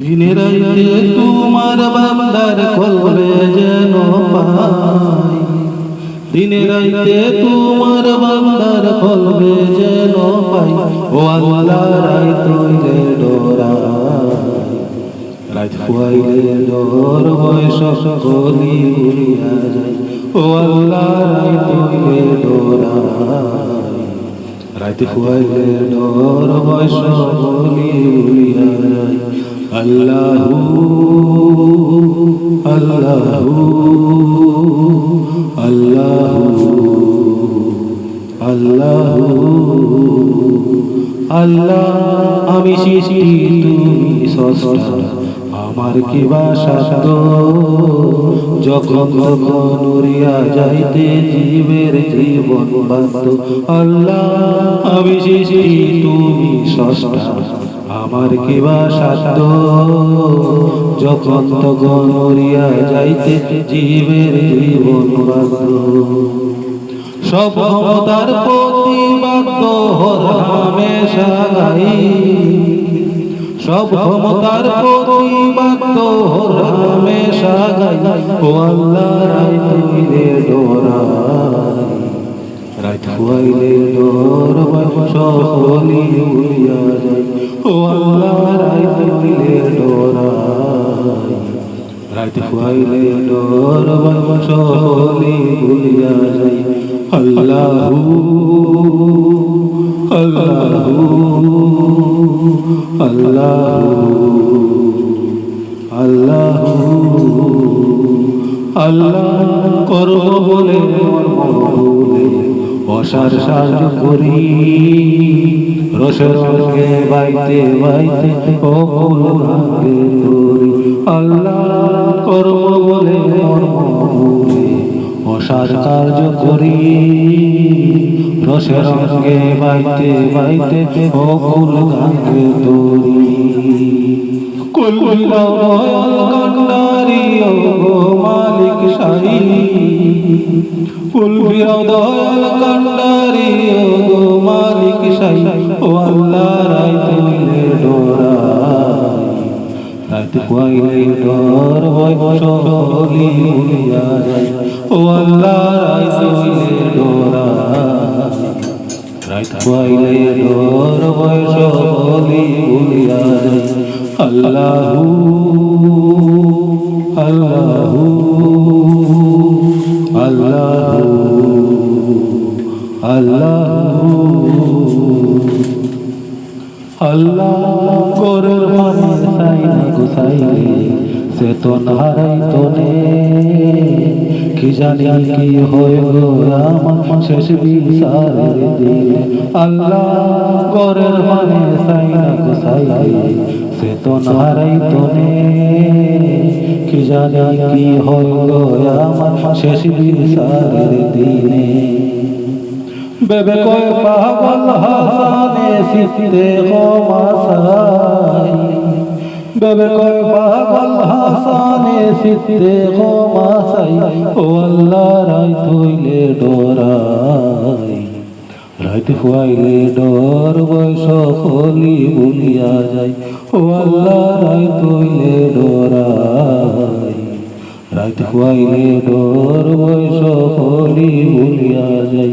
দিনের রাইতে তোমার বান্দার কলবে যেন পাই। দিনের রাইতে তোমার বান্দার কলবে যেন পাই। ও আল্লাহ রাই তৈলে ডোরা। রাত খুয়াইলে ডোর বয়স সকলি উড়িয়া যায়। ও আল্লাহ রাই তৈলে ডোরা। রাতে খুয়াইলে ডর বয়স বলি উড়িয়া যায়। আল্লাহু আল্লাহু আল্লাহু আল্লাহু, আল্লাহ, আমি সৃষ্টি, তুমি সস্তা আমার কি বাসা যখন তখন উড়িয়া যাইতে জীবের জীবন বাধ্য। আল্লাহ, আমি সৃষ্টি, তুমি সস্তা আমার কি বাসা যখন তখন উড়িয়া যাইতে জীবের জীবন বাধ্য। সব ক্ষমতার হামেশা গাই সব ক্ষমতার হামেশা গাই ও আল্লাহ রাই তুইলে ডোরা রাই খুয়াইলে ডোর সকলি উড়িয়া ও আল্লাহ রাই তুইলে ডোরা রাত খুয়াইলে ডর সকলি ভুলিয়া যাই আল্লাহু আল্লাহু আল্লাহু আল্লাহু আল্লাহ করব বলে অসার সাজ করি রঙে বাইতে বাইতে ও ভাঙে তোরি আল্লাহ করব বলে অসার কার্য করি। রসের রঙে বাইতে বাইতে ও ফুল ভাঙে তোরি কুল কান্ডারি, ও মালিক শাহী। ফুল দয়াল কান্ডারি কুয়াইলে ডর হয় সকলি উড়িয়া যায় ও আল্লাহ রাই তুইলে ডোরা হয় সকলি উড়িয়া যায় আল্লাহু আল্লাহু আল্লাহু আল্লাহু আল্লাহ করের মানে সাই না গুসাইলে সে তো নারাই তোনে কি জানি কি হয় গো আমার শেষ বিচারের দিনে। আল্লাহ করের মানে সাই না গুসাইলে সে তো নারাই তোনে কি জানি কি হয় গো আমার শেষ বিচারের দিনে। বেবে কয় পাগল হাসানে সিফতে গমাসাই বেবে কয় পাগল হাসানে সিফতে গমাসাই ও আল্লাহ রাই থইলে ডরাই রাইত ফুয়াইলে ডর বয়স হলি বলিয়া যায় ও আল্লাহ রাই থইলে ডরাই রাত খুয়াইলে ডর বয়স হলি বলিয়া যাই